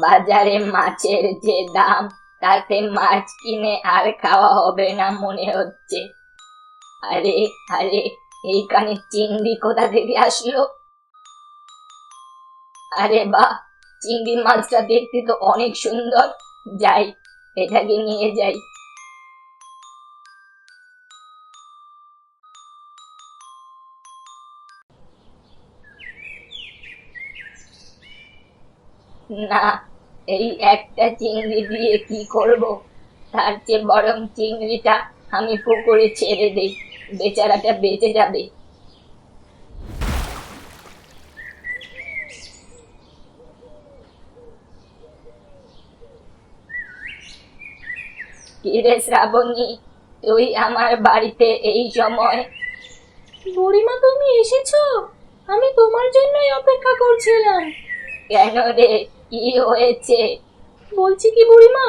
বাজারে মাছের যে দাম, তাতে মাছ কিনে আর খাওয়া হবে না মনে হচ্ছে। আরে আরে এইখানে চিংড়ি কোথা থেকে আসলো? আরে বা চিংড়ি মাছটা দেখতে তো অনেক সুন্দর। যাই, এটাকে নিয়ে যাই। না এই একটা চিংড়ি দিয়ে কি করব? তার চেয়ে বরং চিংড়িটা আমি পুকুরে ছেড়ে দেই বেচারাটা বেঁচে যাবে। কিরে শ্রাবণী তুই আমার বাড়িতে এই সময় বুড়িমা তুমি এসেছ? আমি তোমার জন্যই অপেক্ষা করছিলাম। কেন রে? কি হয়েছে? বলছি কি বুড়িমা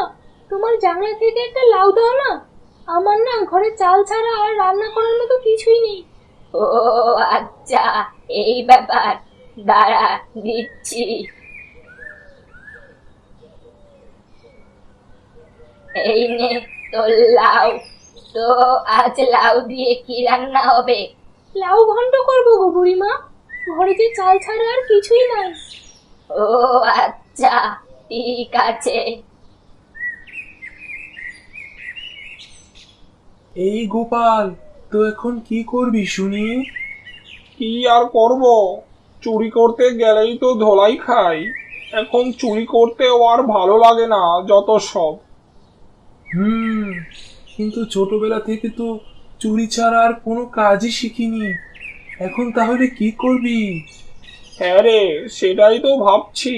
তোমার জানলা থেকে একটা লাউ দাও না। আমার না ঘরে চাল ছাড়া আর রান্না করার মতো কিছুই নেই। ও আচ্ছা এই ব্যাপার। দাঁড়া দিচ্ছি। এই নে তোর লাউ। তো আজ লাউ দিয়ে কি রান্না হবে? লাউ ঘন্ট করব গো বুড়িমা। ঘরে যে চাল ছাড়া আর কিছুই নাই। ও আচ্ছা। ঠিক আছে। এই গোপাল তো এখন কি করবি শুনি? কি আর করব? চুরি করতে গেলেই তো ধোলাই খাই। এখন চুরি করতেও আর ভালো লাগে না যত সব। হুম কিন্তু ছোটবেলা থেকে তো চুরি ছাড়া আর কোনো কাজই শিখিনি। এখন তাহলে কি করবি? হ্যাঁ রে সেটাই তো ভাবছি।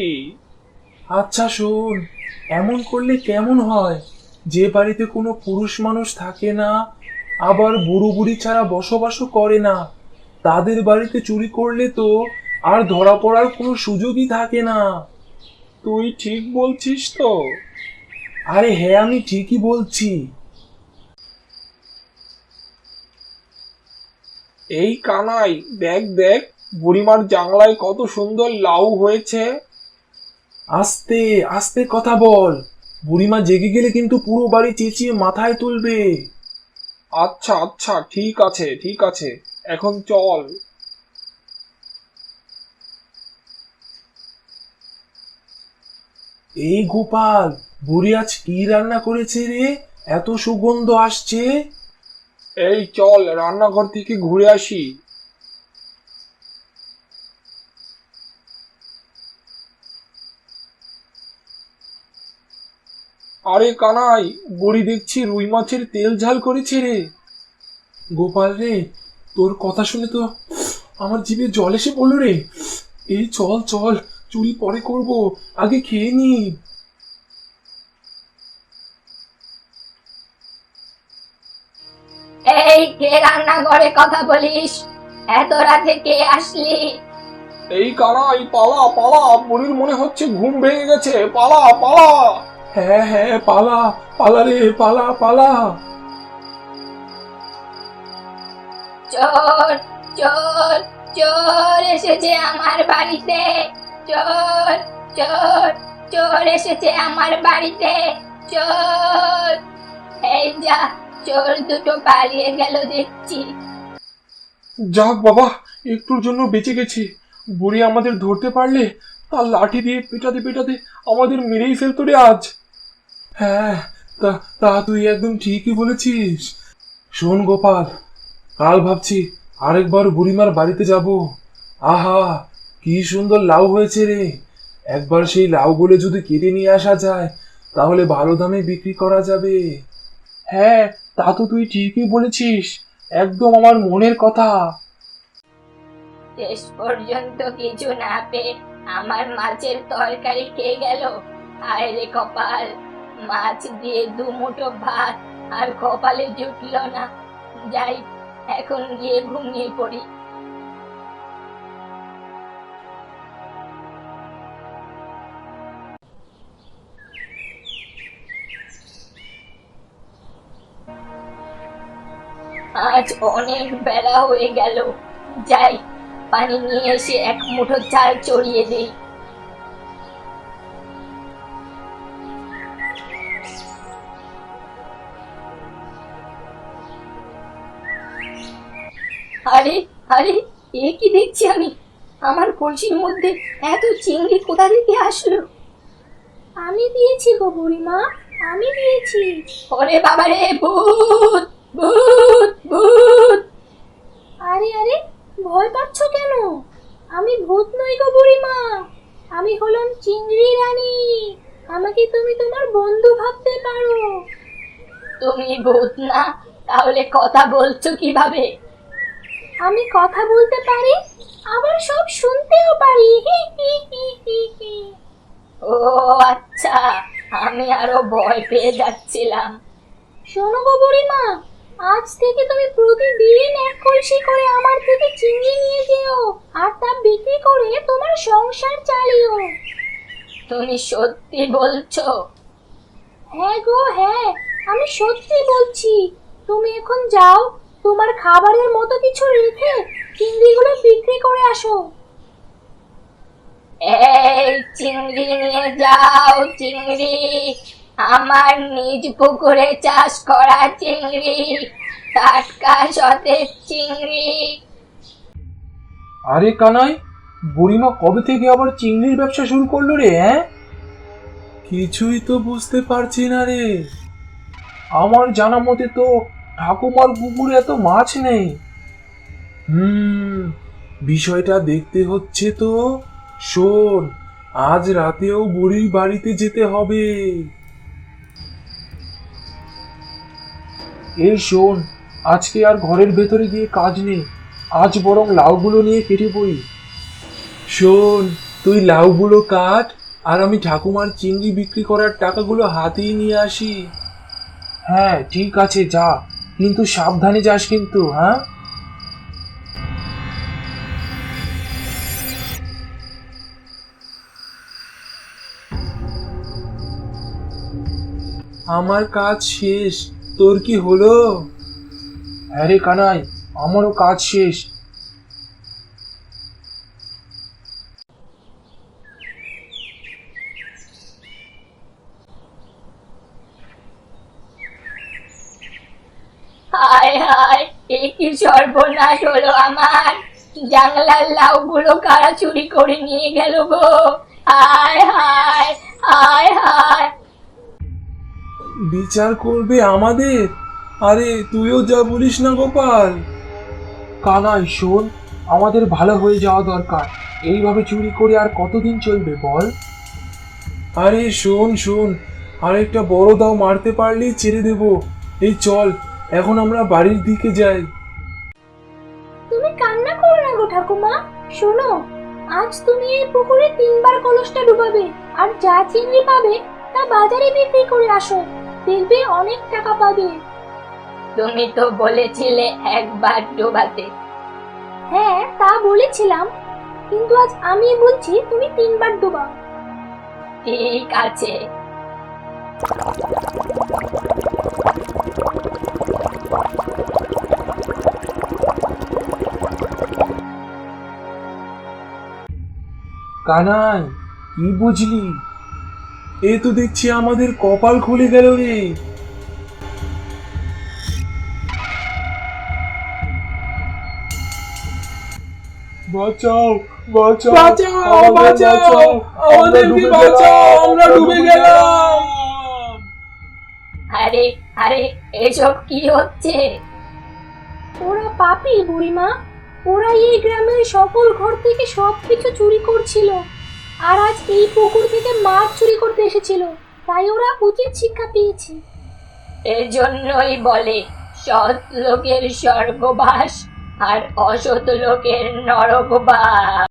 আচ্ছা শোন, এমন করলে কেমন হয়? যে বাড়িতে কোনো পুরুষ মানুষ থাকে না, আবার বুড়ো বুড়ি ছাড়া বসবাসও করে না। তাদের বাড়িতে চুরি করলে তো আর ধরা পড়ার কোনো সুযোগই থাকে না। তুই ঠিক বলছিস তো? আরে হ্যাঁ আমি ঠিকই বলছি। এই কানাই, দেখ দেখ, বুড়িমার জাংলায় কত সুন্দর লাউ হয়েছে। আস্তে আস্তে কথা বল। বুড়িমা জেগে গেলে কিন্তু পুরো বাড়ি চেঁচিয়ে মাথায় তুলবে। আচ্ছা আচ্ছা ঠিক আছে ঠিক আছে এখন চল। এই গোপাল বুড়ি আজ কি রান্না করেছে রে? এত সুগন্ধ আসছে। এই চল রান্নাঘর থেকে ঘুরে আসি। আরে কানাই বুড়ি দেখছি রুই মাছের তেল ঝাল করেছে রে। গোপাল রে তোর কথা শুনে তো আমার জিভে জল এসে পড়ল রে। এই চল চল চুরি পরে করব আগে খেয়ে নি। এই কে রান্নাঘরে কথা বলিস? এত রাতে কে আসলি? এই কানাই পালা পালা বুড়ির মনে হচ্ছে ঘুম ভেঙে গেছে পালা পালা। হ্যাঁ হ্যাঁ পালা পালা রে পালা পালা। চোর চোর চোর এসেছে আমার বাড়িতে। চোর চোর চোর এসেছে আমার বাড়িতে। চোর। এই যা চোর দুটো পালিয়ে গেল দেখছি। যাক বাবা একটুর জন্য বেঁচে গেছি। বুড়ি আমাদের ধরতে পারলে তার লাঠি দিয়ে পেটাতে পেটাতে আমাদের মেরেই ফেলতো রে আজ। হ্যাঁ তা তা তুই একদম ঠিকই বলেছিস। শোন গোপাল, কাল ভাবছি আরেকবার বুড়িমার বাড়িতে যাব। আহা, কি সুন্দর লাউ হয়েছে রে। একবার সেই লাউগুলো যদি কেটে নিয়ে আসা যায়, তাহলে ভালো দামে বিক্রি করা যাবে। হ্যাঁ তা তো তুই ঠিকই বলেছিস। একদম আমার মনের কথা। শেষ পর্যন্ত কিছু না পেয়ে আমার মাছের তরকারি খেয়ে গেল। আয় রে কপাল। মাছ দিয়ে দু মুঠো ভাত আর কপালে জুটল না। যাই, এখন গিয়ে ঘুমিয়ে পড়ি। আজ অনেক বেলা হয়ে গেল। যাই, পানি নিয়ে এসে এক মুঠো চাল চড়িয়ে দিই। আরে আরে এ কি দেখছি আমি? আমার কলসির মধ্যে এত চিংড়ি কোথা থেকে আসলো? আমি দিয়েছি গো বুড়িমা আমি দিয়েছি। ওরে বাবা রে ভূত ভূত ভূত। আরে আরে ভয় পাচ্ছ কেন? আমি ভূত নই গো বুড়িমা আমি হলাম চিংড়ি রানী। আমাকে তুমি তোমার বন্ধু ভাবতে পারো। তুমি ভূত না তাহলে কথা বলছো কীভাবে? আমি কথা বলতে পারি? আবার সব শুনতেও পারি। ও আচ্ছা। আমি আরও ভয় পেয়ে যাচ্ছিলাম। শোনো গো বুড়িমা, আজ থেকে তুমি প্রতিদিন এক কলসি করে আমার থেকে চিংড়ি নিয়ে যেও, আর তা বিক্রি করে তোমার সংসার চালিও। তুমি সত্যি বলছো? হ্যাঁ গো হ্যাঁ। আমি সত্যি বলছি। তুমি এখন যাও তোমার খাবারের মতো কিছু রেখে চিংড়িগুলো বিক্রি করে আসো। এই চিংড়ি নিয়ে যাও চিংড়ি। আমার নিজ পুকুরে চাষ করা চিংড়ি টাটকা সতেজ চিংড়ি। আরে কানাই বুড়িমা কবে থেকে আবার চিংড়ির ব্যবসা শুরু করল রে হ্যাঁ? কিছুই তো বুঝতে পারছি না রে। আমার জানা মতে তো ঠাকুমার পুকুরে এত মাছ নেই। হুম, বিষয়টা দেখতে হচ্ছে তো। শোন, আজ রাতেও বুড়ির বাড়িতে যেতে হবে। এই শোন, আজকে আর ঘরের ভেতরে গিয়ে কাজ নেই। আজ বরং লাউগুলো নিয়ে কেটে পড়ি। শোন, তুই লাউগুলো কাট, আর আমি ঠাকুমার চিংড়ি বিক্রি করার টাকাগুলো হাতেই নিয়ে আসি। হ্যাঁ ঠিক আছে, যা। কিন্তু সাবধানে যাস কিন্তু হ্যাঁ? আমার কাজ শেষ, তোর কি হলো? হ্যাঁ রে কানাই, আমারও কাজ শেষ হায় হায় এ কি সর্বনাশ হলো আমার। জানলার লাউগুলো কারা চুরি করে নিয়ে গেল গো? হায় হায় হায় হায়। বিচার করবে আমাদের? আরে, তুইও যা বলিস না গোপাল। কানাই, শোন, আমাদের ভালো হয়ে যাওয়া দরকার। এইভাবে চুরি করে আর কতদিন চলবে বল? আরে, শোন শোন, আরেকটা বড় দাও মারতে পারলেই ছেড়ে দেব। এই চল, এখন আমরা বাড়ির দিকে যাই। ঠাকুমা শোনো আজ তুমি এই পুকুরে তিনবার কলসটা ডুবাবে আর যা চিংড়ি পাবে তা বাজারে বিক্রি করে আসো দেখবে অনেক টাকা পাবে। তুমি তো বলেছিলে একবার ডোবাতে। হ্যাঁ তা বলেছিলাম কিন্তু আজ আমি বলছি তুমি তিনবার ডুবাও। ঠিক আছে। কানাই কি বুঝলি? এ তো দেখছি আমাদের কপাল খুলে গেল রে। বাঁচাও বাঁচাও বাঁচাও, বাঁচাও, আমাদেরকে বাঁচাও, আমরা ডুবে গেলাম। আরে আরে এসব কি হচ্ছে? ওরা পাপি বুড়িমা। ওরা এই গ্রামের সকল ঘর থেকে সব কিছু চুরি করছিল। আর আজ এই পুকুর থেকে মাছ চুরি করতে এসেছিল। তাই ওরা উচিত শিক্ষা পেয়েছে। এজন্যই বলে, সৎ লোকের স্বর্গবাস আর অসৎ লোকের নরকবাস।